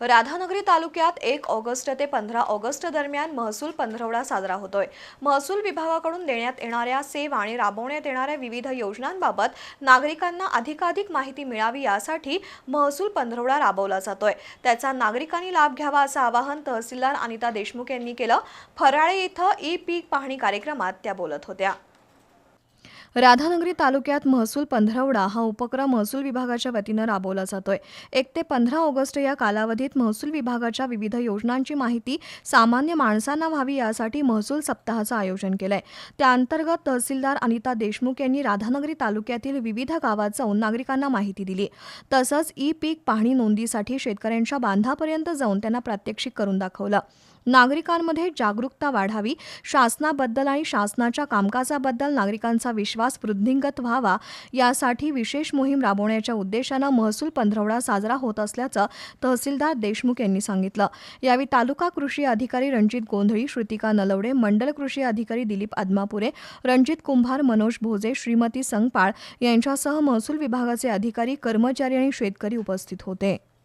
राधानगरी तालुक्यात एक ऑगस्ट ते पंधरा ऑगस्ट दरम्यान महसूल पंधरवडा साजरा होतोय. महसूल विभागाकडून देण्यात येणाऱ्या सेवा आणि राबवण्यात येणाऱ्या विविध योजनांबाबत नागरिकांना अधिकाधिक माहिती मिळावी यासाठी महसूल पंधरवडा राबवला जातोय. त्याचा नागरिकांनी लाभ घ्यावा असं आवाहन तहसीलदार अनिता देशमुख यांनी केलं. फराळे इथं ई पीक पाहणी कार्यक्रमात त्या बोलत होत्या. राधानगरी तालुक्यात महसूल पंधरवडा हा उपक्रम महसूल विभागाच्या वतीनं राबवला जातोय. एक ते पंधरा ऑगस्ट या कालावधीत महसूल विभागाच्या विविध योजनांची माहिती सामान्य माणसांना व्हावी यासाठी महसूल सप्ताहाचं आयोजन केलंय. त्या अंतर्गत तहसीलदार अनिता देशमुख यांनी राधानगरी तालुक्यातील विविध गावात जाऊन नागरिकांना माहिती दिली. तसंच ई पीक पाहणी नोंदीसाठी शेतकऱ्यांच्या बांधापर्यंत जाऊन त्यांना प्रात्यक्षिक करून दाखवलं. नागरिकांमध्ये जागरूकता वाढावी शासनाबद्दल आणि शासनाच्या कामकाजाबद्दल नागरिकांचा विश्वास वृद्धिंगत व्हावा यासाठी विशेष मोहीम राबवण्याच्या उद्देशानं महसूल पंधरवडा साजरा होत असल्याचं तहसीलदार देशमुख यांनी सांगितलं. यावेळी तालुका कृषी अधिकारी रणजित गोंधळी श्रुतिका नलवडे मंडल कृषी अधिकारी दिलीप आदमापुरे रणजित कुंभार मनोज भोजे श्रीमती संगपाळ यांच्यासह महसूल विभागाचे अधिकारी कर्मचारी आणि शेतकरी उपस्थित होते.